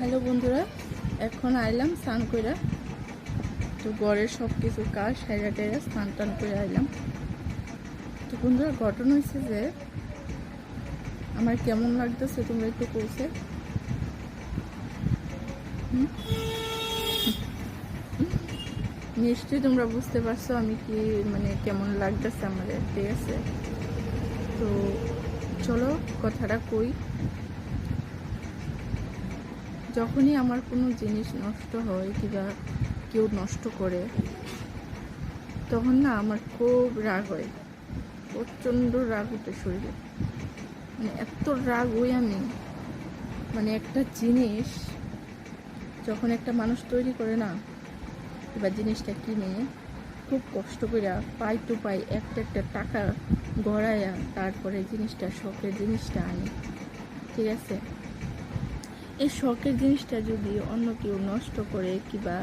Hello বন্ধুরা, এখন আইলাম স্নান করে তো ঘরের সব কিছু কাজ সাইরা টাইরা স্নান টান করে আইলাম। তো বন্ধুরা, ঘটনা হয়েছে যে আমার কেমন লাগতেছে তোমরা একটু হুম? নিশ্চয়ই তোমরা বুঝতে পারছ আমি কি মানে কেমন লাগতেছে আমাদের, ঠিক আছে? তো চলো কথাটা কই। যখনই আমার কোনো জিনিস নষ্ট হয় কিংবা কেউ নষ্ট করে, তখন না আমার খুব রাগ হয়। প্রচণ্ড রাগ উঠে শরীরে। মানে এত রাগ হই আমি। মানে একটা জিনিস যখন একটা মানুষ তৈরি করে না, এবার জিনিসটা কিনে খুব কষ্ট করে পাই টু পাই একটা একটা টাকা গড়াইয়া তারপরে জিনিসটা, শখের জিনিসটা আনি। ঠিক আছে? এই শখের জিনিসটা যদি অন্য কেউ নষ্ট করে কিবা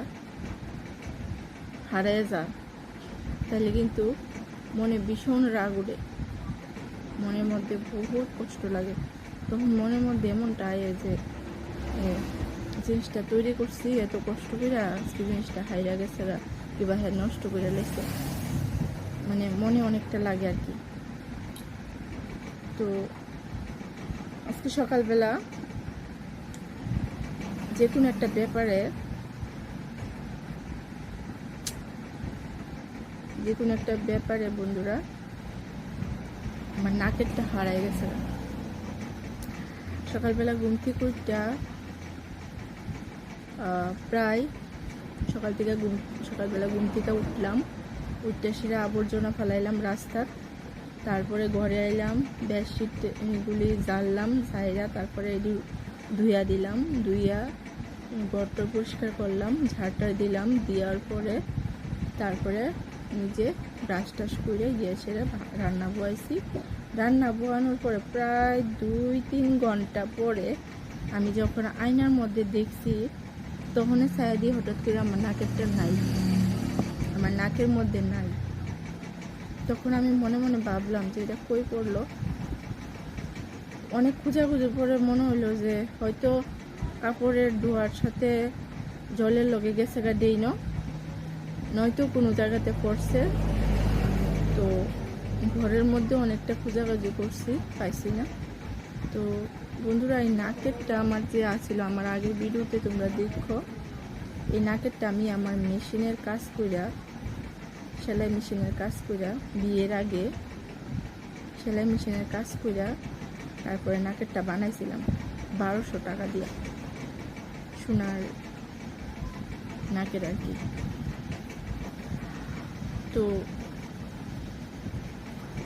হারায় যায়, তাহলে কিন্তু মনে ভীষণ রাগ উঠে মনের মধ্যে বহুত কষ্ট লাগে। তখন মনের মধ্যে এমনটা আয় যে জিনিসটা তৈরি করছি, এত কষ্ট করে আজকে জিনিসটা হাইরা গেছে কিবা হ্যাঁ নষ্ট করে লেছে। মানে মনে অনেকটা লাগে আর কি। তো, আজকে সকালবেলা যে কোনো একটা ব্যাপারে যে কোনো একটা ব্যাপারে বন্ধুরা, আমার নাকেরটা হারাই গেছে। সকালবেলা ঘুম থেকে উঠটা প্রায় সকাল থেকে ঘুম, সকালবেলা ঘুম থেকে উঠলাম উঠতে সেরা আবর্জনা ফেলাইলাম রাস্তার। তারপরে ঘরে এলাম বেডশিট, এগুলি জ্বাললাম, ঝাইরা, তারপরে এটি ধুইয়া দিলাম ধুইয়া ঘরটা পরিষ্কার করলাম, ঝাড়টা দিলাম, দেওয়ার পরে তারপরে নিজে ব্রাশ টাশ করে গিয়ে সেরে রান্না বয়াইছি। রান্না বয়ানোর পরে প্রায় দুই তিন ঘণ্টা পরে আমি যখন আয়নার মধ্যে দেখছি, তখন ছায়া দিয়ে হঠাৎ করে আমার নাকেরটা নাই। আমার নাকের মধ্যে নাই। তখন আমি মনে মনে ভাবলাম যে এটা কই পড়ল? অনেক খোঁজাখুঁজির পরে মনে হলো যে হয়তো কাপড়ের ধোয়ার সাথে জলের লগে গেছে গা, দেই ন। নয়তো কোনো জায়গাতে পড়ছে। তো ঘরের মধ্যে অনেকটা খোঁজাখুঁজি করছি, পাইছি না। তো বন্ধুরা, এই নাকেরটা আমার যে আছিল, আমার আগের ভিডিওতে তোমরা দেখো, এই নাকেরটা আমি আমার মেশিনের কাজ কইরা, সেলাই মেশিনের কাজ কইরা, বিয়ের আগে সেলাই মেশিনের কাজ কইরা তারপরে নাকেরটা বানাইছিলাম, বারোশো টাকা দিয়ে। সোনার নাকের আর কি। তো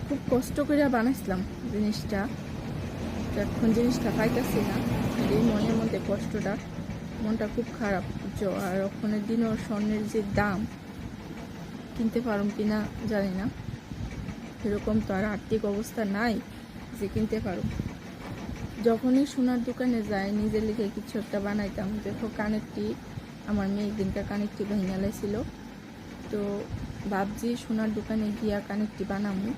খুব কষ্ট করে বানাইছিলাম জিনিসটা। এখন জিনিসটা পাইতেছি না এই মনের মধ্যে কষ্টটা, মনটা খুব খারাপ। আর ওখানের দিনও স্বর্ণের যে দাম, কিনতে পারুম কিনা জানি না। এরকম তো আর আর্থিক অবস্থা নাই যে কিনতে পারো যখনই সোনার দোকানে যাই নিজের লিখে কিছু একটা বানাইতাম। দেখো, কানেরটি, আমার মেয়ে দিনকার কানেরটি ভেঙে লাইছিল। তো ভাবছি সোনার দোকানে গিয়া কানেরটি বানামু।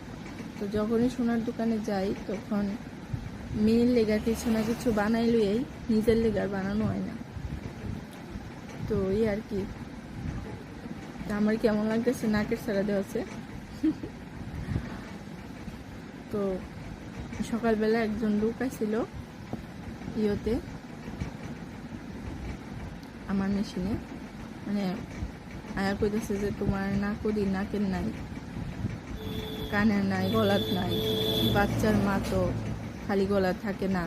তো যখনই সোনার দোকানে যাই, তখন মেয়ের লেগা কিছু না কিছু বানাই লইয়াই নিজের লেগার বানানো হয় না। তো এই আর কি। আমার কেমন লাগতেছে? নাকের ছাড়া দেওয়া আছে। তো সকালবেলা একজন লোক আসছিল ইয়েতে, আমার মেশিনে। মানে আয়া কইতেছে যে, তোমার নাকদি নাকের নাই, কানের নাই, গলার নাই, বাচ্চার মা তো খালি গলা থাকে না,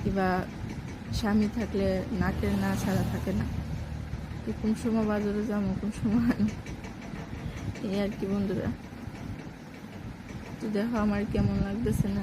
কিবা স্বামী থাকলে নাকের না ছাড়া থাকে না। কোন সময় বাজারে যাব কোন সময় এই আর কি বন্ধুরা। তো দেখো আমার কেমন লাগতেছে না